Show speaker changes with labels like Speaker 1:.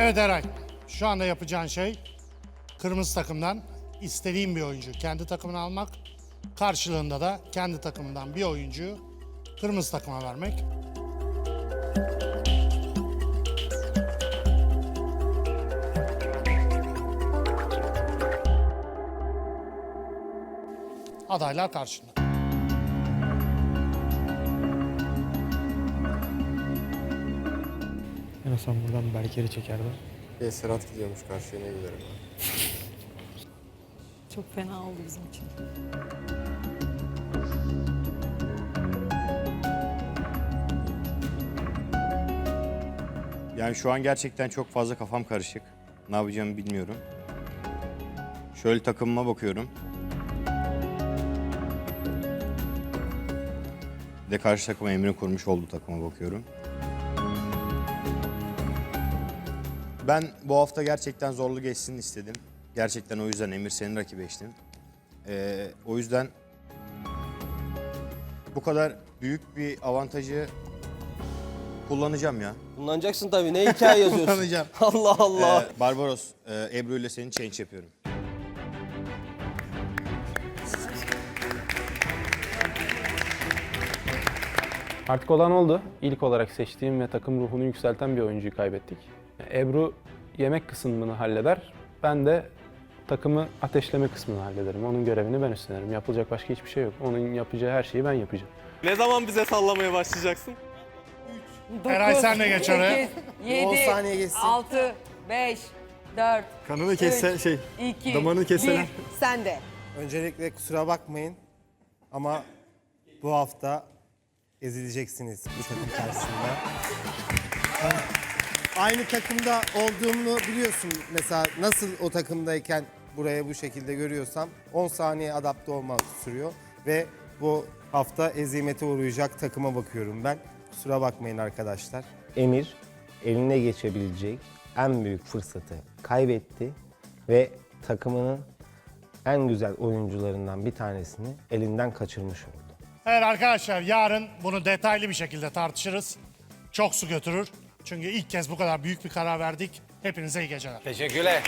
Speaker 1: Evet Eray, şu anda yapacağın şey kırmızı takımdan istediğin bir oyuncu kendi takımına almak. Karşılığında da kendi takımından bir oyuncuyu kırmızı takıma vermek. Adaylar karşında.
Speaker 2: En azından buradan Berker'i çekerdim.
Speaker 3: E, Serhat gidiyormuş karşıya ne giderim.
Speaker 4: Çok fena oldu bizim için.
Speaker 5: Yani şu an gerçekten çok fazla kafam karışık. Ne yapacağımı bilmiyorum. Şöyle takımıma bakıyorum. Bir de karşı takıma Emre'nin kurmuş olduğu takıma bakıyorum. Ben bu hafta gerçekten zorlu geçsin istedim. Gerçekten o yüzden Emir senin rakibi eştin. Ee, o yüzden bu kadar büyük bir avantajı kullanacağım ya.
Speaker 6: Kullanacaksın tabii. Ne hikaye yazıyorsun?
Speaker 5: Kullanacağım.
Speaker 6: Allah Allah.
Speaker 5: Ee, Barbaros, e, Ebru ile seni change yapıyorum.
Speaker 2: Artık olan oldu. İlk olarak seçtiğim ve takım ruhunu yükselten bir oyuncuyu kaybettik. Ebru yemek kısmını halleder. Ben de takımı ateşleme kısmını hallederim. Onun görevini ben üstlenirim. Yapılacak başka hiçbir şey yok. Onun yapacağı her şeyi ben yapacağım.
Speaker 7: Ne zaman bize sallamaya başlayacaksın?
Speaker 1: Eray sen de geç oraya.
Speaker 4: 7,
Speaker 3: 10 saniye geçsin.
Speaker 4: 6, 5, 4,
Speaker 3: Kanını kesse şey
Speaker 4: 2,
Speaker 3: Damarını kesseler.
Speaker 4: Sen de.
Speaker 8: Öncelikle kusura bakmayın ama bu hafta ezileceksiniz bu takım karşısında. Aynı takımda olduğumu biliyorsun. Mesela nasıl o takımdayken buraya bu şekilde görüyorsam 10 saniye adapte olmak sürüyor. Ve bu hafta ezimete uğrayacak takıma bakıyorum ben. Kusura bakmayın arkadaşlar.
Speaker 9: Emir eline geçebilecek en büyük fırsatı kaybetti ve takımının en güzel oyuncularından bir tanesini elinden kaçırmış oldu.
Speaker 1: Evet arkadaşlar yarın bunu detaylı bir şekilde tartışırız. Çok su götürür. Çünkü ilk kez bu kadar büyük bir karar verdik. Hepinize iyi geceler.
Speaker 7: Teşekkürler.